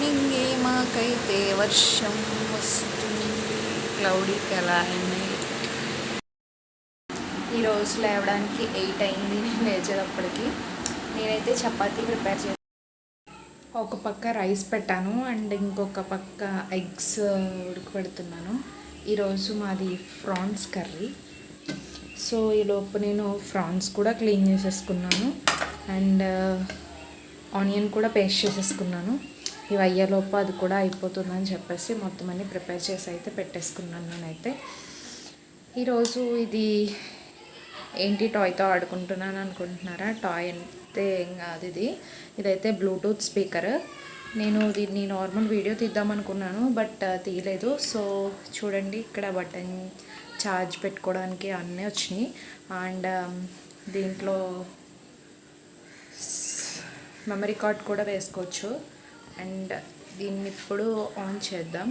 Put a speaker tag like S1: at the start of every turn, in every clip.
S1: మార్నింగే మాకైతే వర్షం వస్తుంది క్లౌడీ క్లైమేట్ ఈరోజు లేవడానికి ఎయిట్ అయింది. నేను లేచేటప్పటికి. నేనైతే చపాతీ ప్రిపేర్ చేశాను ఒక పక్క రైస్ పెట్టాను. అండ్ ఇంకొక పక్క ఎగ్స్ ఉడకబెడుతున్నాను. ఈరోజు మాది ఫ్రాన్స్ కర్రీ. సో ఈలోపు నేను ఫ్రాన్స్ కూడా క్లీన్ చేసేసుకున్నాను. అండ్ ఆనియన్ కూడా పేస్ట్ చేసేసుకున్నాను. ఇవి అయ్యేలోపు అది కూడా అయిపోతుందని చెప్పేసి మొత్తం అన్ని ప్రిపేర్ చేసి అయితే పెట్టేసుకున్నాను నేనైతే. ఈరోజు ఇది ఏంటి టాయ్తో ఆడుకుంటున్నాను అనుకుంటున్నారా? టాయ్ అయితే ఏం కాదు ఇది. ఇదైతే బ్లూటూత్ స్పీకర్ నేను దీన్ని నార్మల్ వీడియో తీద్దాం అనుకున్నాను బట్ uh, తీయలేదు. సో చూడండి ఇక్కడ బటన్ ఛార్జ్ పెట్టుకోవడానికి అన్నీ వచ్చినాయి. అండ్ um, దీంట్లో మెమరీ కార్డ్ కూడా వేసుకోవచ్చు. అండ్ దీన్ని ఇప్పుడు ఆన్ చేద్దాం.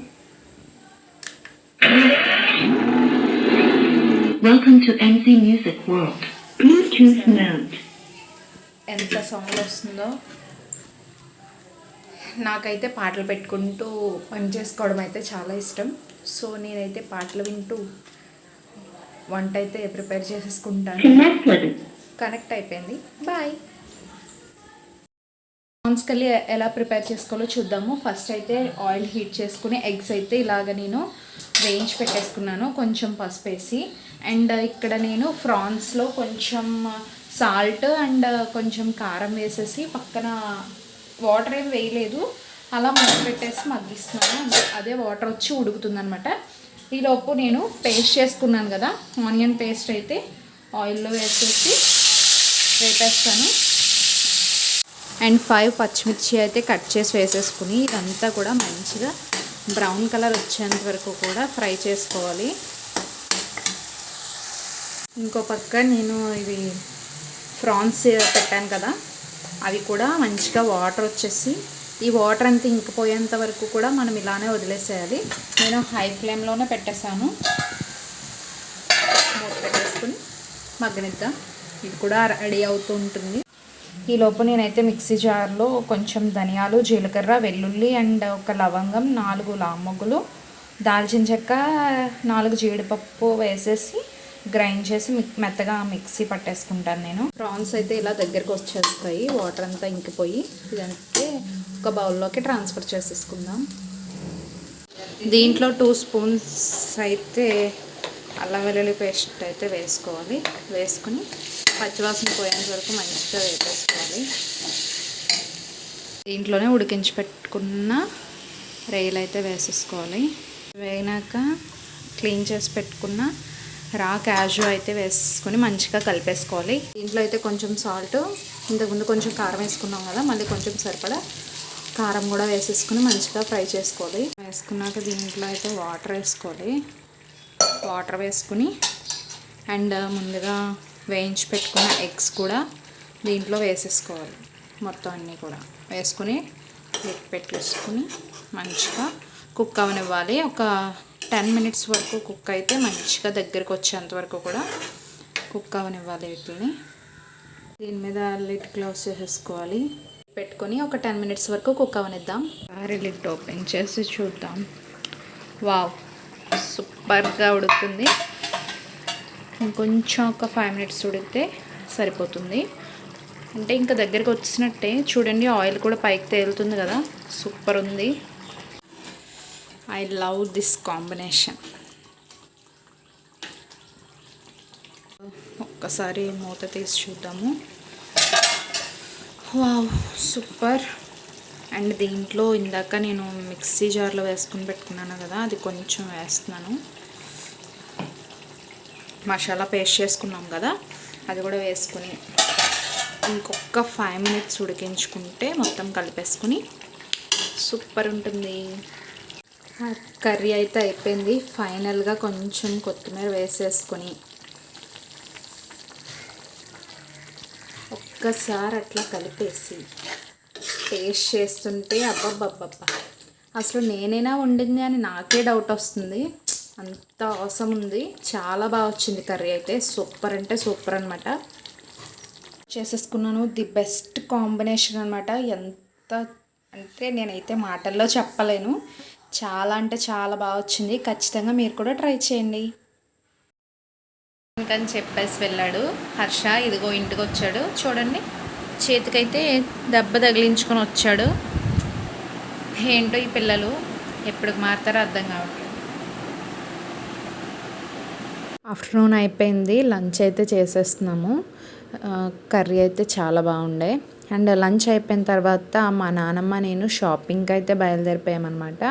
S1: ఎంత సౌండ్ వస్తుందో. నాకైతే పాటలు పెట్టుకుంటూ పని చేసుకోవడం అయితే చాలా ఇష్టం. సో నేనైతే పాటలు వింటూ వంట అయితే ప్రిపేర్ చేసేసుకుంటాను. కనెక్ట్ అయిపోయింది. బాయ్ ప్రాన్స్ ఎలా ప్రిపేర్ చేసుకోవాలో చూద్దాము. ఫస్ట్ అయితే ఆయిల్ హీట్ చేసుకుని ఎగ్స్ అయితే ఇలాగ నేను వేయించి పెట్టేసుకున్నాను. కొంచెం పసుపు వేసి అండ్ ఇక్కడ నేను ఫ్రాన్స్లో కొంచెం సాల్ట్ అండ్ కొంచెం కారం వేసేసి పక్కన వాటర్ ఏం వేయలేదు. అలా మూత పెట్టేసి మగ్గిస్తున్నాను. అదే వాటర్ వచ్చి ఉడుకుతుంది అనమాట ఈలోపు నేను పేస్ట్ చేసుకున్నాను కదా. ఆనియన్ పేస్ట్ అయితే ఆయిల్లో వేసేసి వేపేస్తాను. అండ్ ఫైవ్ పచ్చిమిర్చి అయితే కట్ చేసి వేసేసుకుని ఇదంతా కూడా మంచిగా బ్రౌన్ కలర్ వచ్చేంత వరకు కూడా ఫ్రై చేసుకోవాలి. ఇంకో పక్క నేను ఇవి ఫ్రాన్స్ పెట్టాను కదా అవి కూడా మంచిగా వాటర్ వచ్చేసి ఈ వాటర్ అంతా ఇంకిపోయేంత వరకు కూడా మనం ఇలానే వదిలేసేయాలి. నేను హై ఫ్లేమ్లోనే పెట్టేశాను. మూత పెట్టేసుకుని మగ్గనిద్దాం. ఇది కూడా రెడీ అవుతూ ఉంటుంది. ఈ లోపు నేనైతే మిక్సీ జార్లో కొంచెం ధనియాలు జీలకర్ర వెల్లుల్లి అండ్ ఒక లవంగం నాలుగు లామొగ్గులు దాల్చిన చెక్క నాలుగు జీడిపప్పు వేసేసి గ్రైండ్ చేసి మిక్ మెత్తగా మిక్సీ పట్టేసుకుంటాను నేను. ప్రాన్స్ అయితే ఇలా దగ్గరకు వచ్చేస్తాయి వాటర్ అంతా ఇంకిపోయి. ఇదంతే ఒక బౌల్లోకి ట్రాన్స్ఫర్ చేసేసుకుందాం. దీంట్లో టూ స్పూన్స్ అయితే అల్లం వెల్లుల్లి పేస్ట్ అయితే వేసుకోవాలి. వేసుకుని పచ్చివాసన పోయేంత వరకు మంచిగా వేపేసుకోవాలి. దీంట్లోనే ఉడికించి పెట్టుకున్న రేయలు అయితే వేసేసుకోవాలి. వేయినాక క్లీన్ చేసి పెట్టుకున్న రా క్యాజు అయితే వేసుకొని మంచిగా కలిపేసుకోవాలి. దీంట్లో అయితే కొంచెం సాల్ట్ ఇంతకుముందు కొంచెం కారం వేసుకున్నాం కదా మళ్ళీ కొంచెం సరిపడా కారం కూడా వేసేసుకుని మంచిగా ఫ్రై చేసుకోవాలి. వేసుకున్నాక దీంట్లో అయితే వాటర్ వేసుకోవాలి. వాటర్ వేసుకుని అండ్ ముందుగా వేయించి పెట్టుకున్న ఎగ్స్ కూడా దీంట్లో వేసేసుకోవాలి. మొత్తం అన్నీ కూడా. వేసుకుని పెట్టేసుకుని మంచిగా కుక్ అవనివ్వాలి. ఒక టెన్ మినిట్స్ వరకు కుక్ అయితే మంచిగా దగ్గరికి వచ్చేంత వరకు కూడా కుక్ అవనివ్వాలి వీటిని. దీని మీద లిడ్ క్లోజ్ చేసేసుకోవాలి పెట్టుకొని ఒక టెన్ మినిట్స్ వరకు కుక్ అవనిద్దాం. సారీ లిడ్ ఓపెన్ చేసి చూద్దాం. వావ్ సూపర్గా ఉడుకుతుంది ఇంకొంచెం ఒక ఫైవ్ మినిట్స్ ఉడికితే సరిపోతుంది. అంటే ఇంకా దగ్గరికి వచ్చినట్టే. చూడండి ఆయిల్ కూడా పైకి తేలుతుంది కదా. సూపర్ ఉంది. ఐ లవ్ దిస్ కాంబినేషన్ ఒక్కసారి మూత తీసి చూద్దాము. వావ్ సూపర్ అండ్ దీంట్లో ఇందాక నేను మిక్సీ జార్లో వేసుకుని పెట్టుకున్నాను కదా అది కొంచెం వేస్తున్నాను. మసాలా పేస్ట్ చేసుకున్నాం కదా అది కూడా వేసుకుని ఇంకొక ఫైవ్ మినిట్స్ ఉడికించుకుంటే మొత్తం కలిపేసుకుని సూపర్ ఉంటుంది. కర్రీ అయితే అయిపోయింది. ఫైనల్గా కొంచెం కొత్తిమీర వేసేసుకొని ఒక్కసారి అట్లా కలిపేసి టేస్ట్ చేస్తుంటే అబ్బబ్బబ్బబ్బా. అసలు నేనైనా వండింది అని నాకే డౌట్ వస్తుంది. అంత అవసరం ఉంది. చాలా బాగా వచ్చింది కర్రీ అయితే. సూపర్ అంటే సూపర్ అనమాట చేసేసుకున్నాను. ది బెస్ట్ కాంబినేషన్ అనమాట ఎంత అంటే నేనైతే మాటల్లో చెప్పలేను. చాలా అంటే చాలా బాగా వచ్చింది. ఖచ్చితంగా మీరు కూడా ట్రై చేయండి. ఇంకని చెప్పేసి వెళ్ళాడు. హర్ష ఇదిగో ఇంటికి వచ్చాడు. చూడండి. చేతికైతే దెబ్బ తగిలించుకొని వచ్చాడు. ఏంటో ఈ పిల్లలు? ఎప్పుడు మారుతారో అర్థం కావట్లేదు. ఆఫ్టర్నూన్ అయిపోయింది లంచ్ అయితే చేసేస్తున్నాము. కర్రీ అయితే చాలా బాగుండే. అండ్ లంచ్ అయిపోయిన తర్వాత మా నానమ్మ నేను షాపింగ్కి అయితే బయలుదేరిపోయామన్నమాట.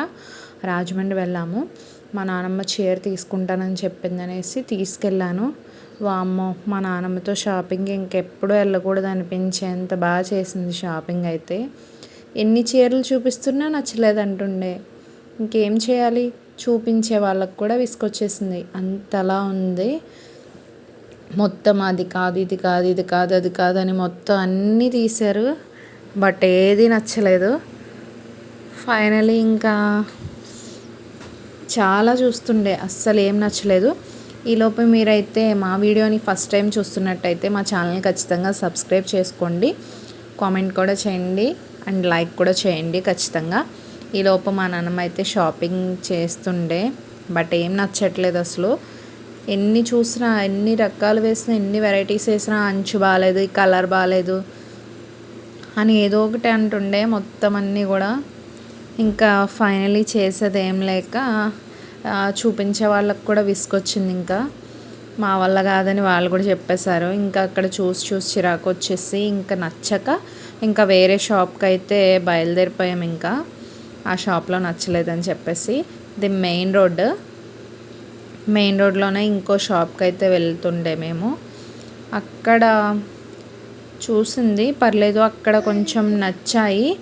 S1: రాజమండ్రి వెళ్ళాము. మా నానమ్మ చీర తీసుకుంటానని చెప్పింది అనేసి తీసుకెళ్ళాను. వామ్మో మా నానమ్మతో షాపింగ్ ఇంకెప్పుడు వెళ్ళకూడదు అనిపించేంత బాగా చేసింది షాపింగ్ అయితే. ఎన్ని చీరలు చూపిస్తున్నా నచ్చలేదు అంటుండే ఇంకేం చేయాలి? చూపించే వాళ్ళకు కూడా విసుకొచ్చేసింది అంతలా ఉంది. మొత్తం అది కాదు ఇది కాదు ఇది కాదు అది కాదు అని మొత్తం అన్నీ తీశారు. బట్ ఏది నచ్చలేదు. ఫైనలీ ఇంకా చాలా చూస్తుండే. అస్సలు ఏం నచ్చలేదు. ఈలోపు మీరైతే మా వీడియోని ఫస్ట్ టైం చూస్తున్నట్టయితే మా ఛానల్ని ఖచ్చితంగా సబ్స్క్రైబ్ చేసుకోండి. కామెంట్ కూడా చేయండి. అండ్ లైక్ కూడా చేయండి ఖచ్చితంగా. ఈలోపు మా నాన్నమ్మ అయితే షాపింగ్ చేస్తుండే బట్ ఏం నచ్చట్లేదు అసలు. ఎన్ని చూసినా ఎన్ని రకాలు వేసినా ఎన్ని వెరైటీస్ వేసినా అంచు బాగాలేదు ఈ కలర్ బాగాలేదు అని ఏదో ఒకటి అంటుండే మొత్తం అన్నీ కూడా. ఇంకా ఫైనలీ చేసేది ఏం లేక చూపించే వాళ్ళకి కూడా విసుకొచ్చింది ఇంకా. మా వల్ల కాదని వాళ్ళు కూడా చెప్పేశారు. ఇంకా అక్కడ చూసి చూసి చిరాకు వచ్చేసి ఇంకా నచ్చక ఇంకా వేరే షాప్కి అయితే బయలుదేరిపోయాం ఇంకా. ఆ షాప్లో నచ్చలేదని చెప్పేసి ఇది మెయిన్ రోడ్ మెయిన్ రోడ్లోనే ఇంకో షాప్కి అయితే వెళ్తుండే మేము. అక్కడ చూసింది పర్లేదు అక్కడ కొంచెం నచ్చాయి.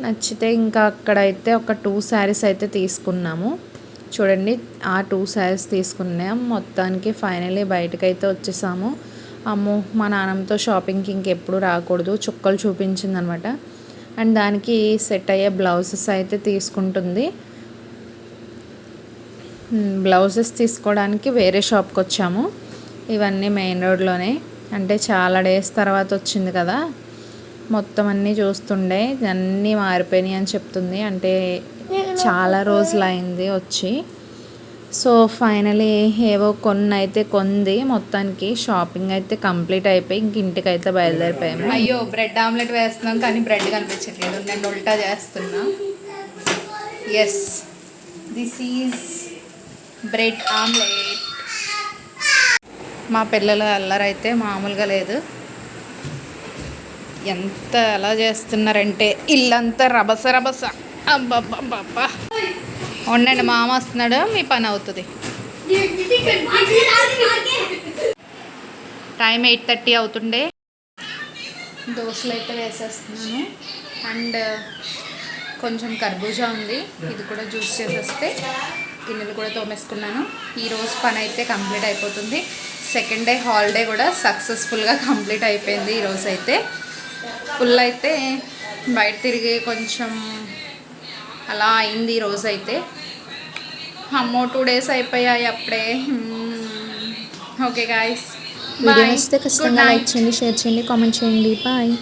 S1: నచ్చితే ఇంకా అక్కడైతే ఒక టూ శారీస్ అయితే తీసుకున్నాము. చూడండి ఆ టూ శారీస్ తీసుకున్నాం. మొత్తానికి ఫైనలీ బయటకు అయితే వచ్చేసాము. అమ్మో మా నాన్నమ్మతో షాపింగ్కి ఇంకెప్పుడు రాకూడదు. చుక్కలు చూపించింది అనమాట అండ్ దానికి సెట్ అయ్యే బ్లౌజెస్ అయితే తీసుకుంటుంది. బ్లౌజెస్ తీసుకోవడానికి వేరే షాప్కి వచ్చాము. ఇవన్నీ మెయిన్ రోడ్లోనే. అంటే చాలా డేస్ తర్వాత వచ్చింది కదా. మొత్తం అన్నీ చూస్తుండే. అన్నీ మారిపోయినాయి అని చెప్తుంది. అంటే చాలా రోజులు అయింది వచ్చి. సో ఫైనలీ ఏవో కొన్ని అయితే కొంది మొత్తానికి షాపింగ్ అయితే కంప్లీట్ అయిపోయి ఇంక ఇంటికి అయితే బయలుదేరిపోయాము. అయ్యో బ్రెడ్ ఆమ్లెట్ వేస్తున్నాం కానీ బ్రెడ్ కనిపించట్లేదు. నేను ఉల్టా చేస్తున్నా. Yes this is bread omelette. మా పిల్లల అల్లరైతే మామూలుగా లేదు. ఎంత ఎలా చేస్తున్నారంటే ఇల్లంతా రభస రభస. అబ్బబ్బబ్బబ్బా. ఉండండి మామ వస్తున్నాడు మీ పని అవుతుంది. టైం ఎయిట్ థర్టీ అవుతుండే. దోశలు అయితే వేసేస్తున్నాను. అండ్ కొంచెం కర్బూజా ఉంది. ఇది కూడా జ్యూస్ చేసేస్తే గిన్నెలు కూడా తోమేసుకున్నాను. ఈరోజు పని అయితే కంప్లీట్ అయిపోతుంది. సెకండ్ డే హాలిడే కూడా సక్సెస్ఫుల్గా కంప్లీట్ అయిపోయింది ఈరోజు అయితే. ఫుల్ అయితే బయట తిరిగి కొంచెం అలా అయింది ఈరోజు అయితే. అమ్మో టూ డేస్ అయిపోయాయి అప్పుడే. ఓకే గాయస్
S2: వీడియో నచ్చితే ఖచ్చితంగా లైక్ చేయండి షేర్ చేయండి కామెంట్ చేయండి. బాయ్